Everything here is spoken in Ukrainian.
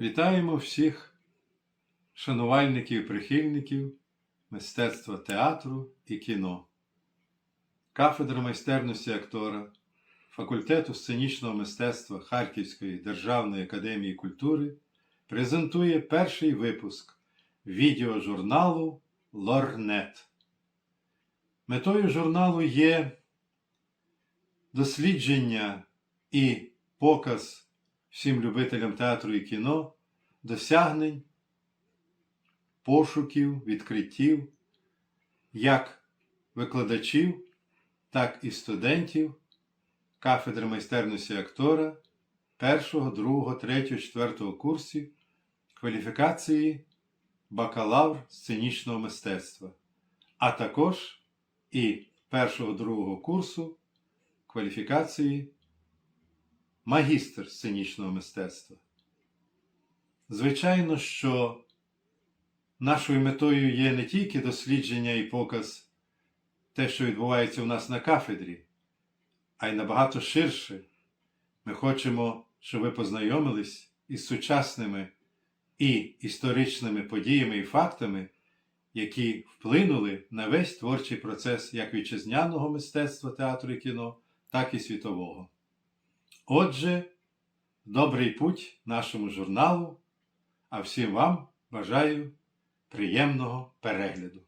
Вітаємо всіх шанувальників і прихильників мистецтва театру і кіно. Кафедра майстерності актора факультету сценічного мистецтва Харківської державної академії культури презентує перший випуск відеожурналу Лорнет. Метою журналу є дослідження і показ всім любителям театру і кіно досягнень, пошуків, відкриттів як викладачів, так і студентів кафедри майстерності актора першого, другого, третього, четвертого курсів кваліфікації бакалавр сценічного мистецтва, а також і першого, другого курсу кваліфікації магістр сценічного мистецтва. Звичайно, що нашою метою є не тільки дослідження і показ те, що відбувається у нас на кафедрі, а й набагато ширше. Ми хочемо, щоб ви познайомились із сучасними і історичними подіями і фактами, які вплинули на весь творчий процес як вітчизняного мистецтва театру і кіно, так і світового. Отже, добрий путь нашому журналу, а всім вам бажаю приємного перегляду.